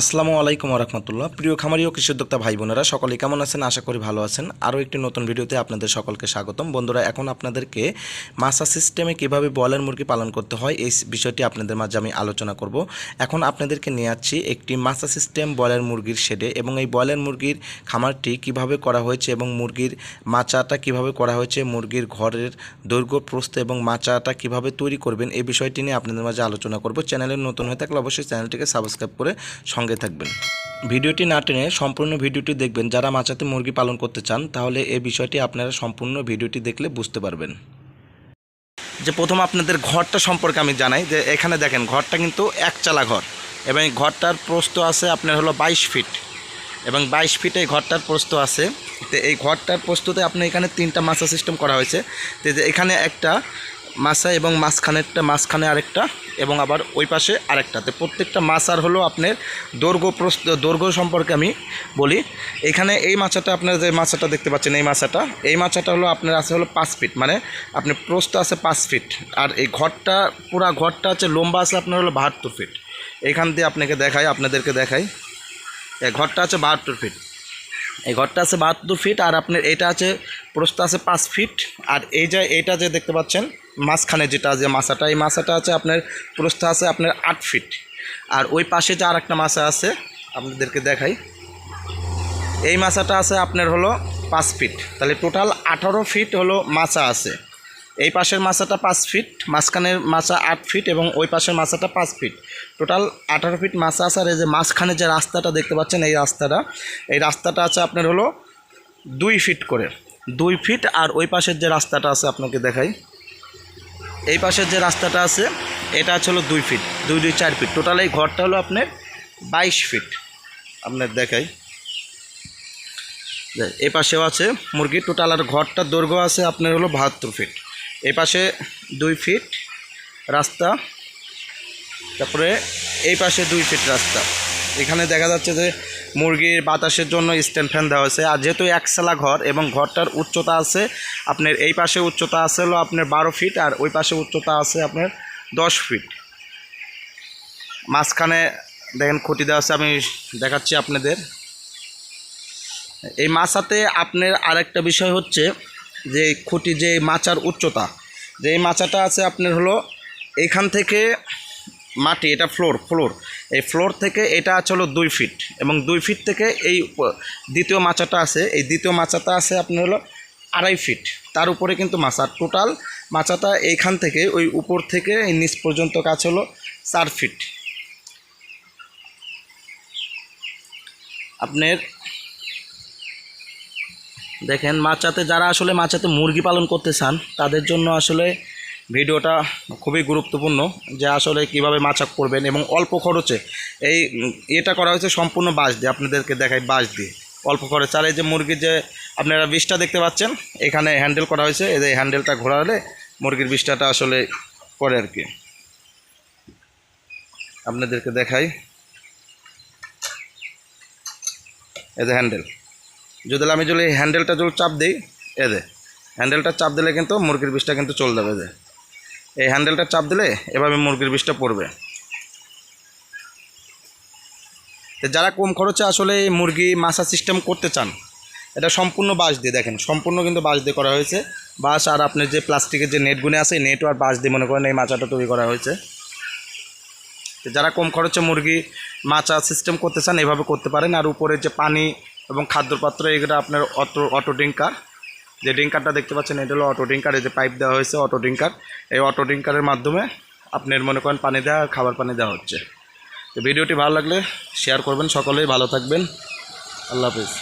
আসসালামু আলাইকুম রহমতুল্লাহ প্রিয় খামারি ও কৃষি উদ্যোক্তা ভাই বোনেরা সকলে কেমন আছেন? আশা করি ভালো আছেন। আরও একটি নতুন ভিডিওতে আপনাদের সকলকে স্বাগতম। বন্ধুরা, এখন আপনাদেরকে মাসা সিস্টেমে কীভাবে বয়লার মুরগি পালন করতে হয়, এই বিষয়টি আপনাদের মাঝে আমি আলোচনা করব। এখন আপনাদেরকে নিয়ে যাচ্ছি একটি মাসা সিস্টেম বয়লার মুরগির শেডে এবং এই বয়লার মুরগির খামারটি কীভাবে করা হয়েছে এবং মুরগির মাচাটা কীভাবে করা হয়েছে, মুরগির ঘরের দৈর্ঘ্য, প্রস্থ এবং মাচাটা কীভাবে তৈরি করবেন, এই বিষয়টি নিয়ে আপনাদের মাঝে আলোচনা করব। চ্যানেলে নতুন হয়ে থাকলে অবশ্যই চ্যানেলটিকে সাবস্ক্রাইব করে সঙ্গে থাকবেন। ভিডিওটি না টেনে সম্পূর্ণ ভিডিওটি দেখবেন। যারা মাচাতে মুরগি পালন করতে চান, তাহলে এই বিষয়টি আপনারা সম্পূর্ণ ভিডিওটি দেখলে বুঝতে পারবেন। যে প্রথম আপনাদের ঘরটা সম্পর্কে আমি জানাই, যে এখানে দেখেন, ঘরটা কিন্তু একচালা ঘর। এবং এই ঘরটার প্রস্থ আছে আপনার হলো বাইশ ফিট। এবং বাইশ ফিট এই ঘরটার প্রস্থ আছে। তো এই ঘরটার প্রস্তুতে আপনার এখানে তিনটা মাছা সিস্টেম করা হয়েছে। তো এখানে একটা মাছা এবং মাঝখানেরটা, মাঝখানে আরেকটা এবং আবার ওই পাশে আরেকটা তো প্রত্যেকটা মাছার হলো আপনার দৈর্ঘ্য প্রস্থ, দৈর্ঘ্য সম্পর্কে আমি বলি। এখানে এই মাছাটা, আপনার যে মাছাটা দেখতে পাচ্ছেন, এই মাছাটা এই মাছাটা হলো আপনার আছে হলো পাঁচ ফিট মানে আপনার প্রস্ত আছে পাঁচ ফিট। আর এই ঘরটা, পুরা ঘরটা আছে লম্বা আছে আপনার হলো বাহাত্তর ফিট। এখান দিয়ে আপনাকে দেখাই, আপনাদেরকে দেখাই। ঘরটা আছে বাহাত্তর ফিট। এই ঘরটা আছে বাহাত্তর ফিট আর আপনার এটা আছে, প্রস্থ আছে পাঁচ ফিট আর এই যে এইটা যে দেখতে পাচ্ছেন, মাঝখানে যেটা যে মাছাটা, এই মাছাটা আছে আপনার, প্রস্থ আছে আপনার আট ফিট আর ওই পাশে যে আর একটা মাছা আছে, আপনাদেরকে দেখাই। এই মাছাটা আছে আপনার হলো পাঁচ ফিট তাহলে টোটাল আঠারো ফিট হলো মাছা আছে। এই পাশের মাছাটা পাঁচ ফিট, মাঝখানের মাছা আট ফিট এবং ওই পাশের মাছাটা পাঁচ ফিট। টোটাল আঠারো ফিট মাছা আছে আর এই যে মাঝখানে যে রাস্তাটা দেখতে পাচ্ছেন এই রাস্তাটা এই রাস্তাটা আছে আপনার হলো দুই ফিট করে। দুই ফিট আর ওই পাশের যে রাস্তাটা আছে আপনাকে দেখাই। এই পাশের যে রাস্তাটা আছে, এটা আছে হলো দুই ফিট, দুই দুই, চার ফিট। টোটাল এই ঘরটা হলো আপনার বাইশ ফিট। আপনার দেখাই। এই পাশেও আছে মুরগি। টোটাল আর ঘরটার দৈর্ঘ্য আছে আপনার হলো বাহাত্তর ফিট। এই পাশে দুই ফিট রাস্তা, তারপরে এই পাশে দুই ফিট রাস্তা। এখানে দেখা যাচ্ছে যে মুরগির বাতাসের জন্য স্ট্যান্ড ফ্যান দেওয়া হয়েছে। আর যেহেতু একসালা ঘর এবং ঘরটার উচ্চতা আছে, আপনার এই পাশে উচ্চতা আছে হলো আপনার বারো ফিট আর ওই পাশে উচ্চতা আছে আপনার দশ ফিট। মাঝখানে দেখেন খুঁটি দেওয়া আছে, আমি দেখাচ্ছি আপনাদের। এই মাছাতে আপনার আরেকটা বিষয় হচ্ছে যে খুঁটি, যে মাচার উচ্চতা। যে মাচাটা আছে আপনার হলো এইখান থেকে মাটি, এটা ফ্লোর ফ্লোর। এই ফ্লোর থেকে এটা আছে হলো দুই ফিট এবং দুই ফিট থেকে এই দ্বিতীয় মাচাটা আছে। এই দ্বিতীয় মাচাটা আছে আপনার হলো আড়াই ফিট। তার উপরে কিন্তু মাছা। টোটাল মাচাটা এইখান থেকে, ওই উপর থেকে, এই নিচ পর্যন্ত কাজ হলো চার ফিট। আপনার দেখেন মাচাতে যারা আসলে মাচাতে মুরগি পালন করতে চান, তাদের জন্য আসলে ভিডিওটা খুবই গুরুত্বপূর্ণ যে আসলে কীভাবে মাছা করবেন এবং অল্প খরচে এই এটা করা হয়েছে সম্পূর্ণ বাঁশ দিয়ে। আপনাদেরকে দেখাই বাঁশ দিয়ে। অল্প খরচ। আর এই যে মুরগির যে আপনারা বিষটা দেখতে পাচ্ছেন, এখানে হ্যান্ডেল করা হয়েছে। এই যে হ্যান্ডেলটা ঘোরালে মুরগির বিষটাটা আসলে করে আর কি। আপনাদেরকে দেখাই। এই যে হ্যান্ডেল যদি আমি যদি হ্যান্ডেলটা যদি চাপ দিই, এ দে হ্যান্ডেলটা চাপ দিলে কিন্তু মুরগির বিষটা কিন্তু চলে যাবে যে। এই হ্যান্ডেলটা চাপ দিলে এভাবে মুরগির বিষটা পড়বে। তো যারা কম খরচে আসলে মুরগি মাছা সিস্টেম করতে চান, এটা সম্পূর্ণ বাঁশ দিয়ে দেখেন, সম্পূর্ণ কিন্তু বাঁশ দিয়ে করা হয়েছে। বাঁশ আর আপনার যে প্লাস্টিকের যে নেটগুলো আছে নেট আর বাঁশ দিয়ে মনে করেন এই মাচাটা তৈরি করা হয়েছে। যারা কম খরচে মুরগি মাচা সিস্টেম করতে চান, এভাবে করতে পারেন। আর উপরে যে পানি এবং খাদ্যপাত্র এগুলো আপনার অটো অটো ড্রিঙ্কার। যে ড্রিঙ্কারটা দেখতে পাচ্ছেন, এটা হলো অটো ড্রিঙ্কার, এই যে পাইপ দেওয়া হয়েছে অটো ড্রিঙ্কার। এই অটো ড্রিঙ্কারের মাধ্যমে আপনার মনে করেন পানি দেওয়া, খাবার পানি দেওয়া হচ্ছে। তো ভিডিওটি ভালো লাগলে শেয়ার করবেন সকলেই, ভালো থাকবেন। আল্লাহ হাফিজ।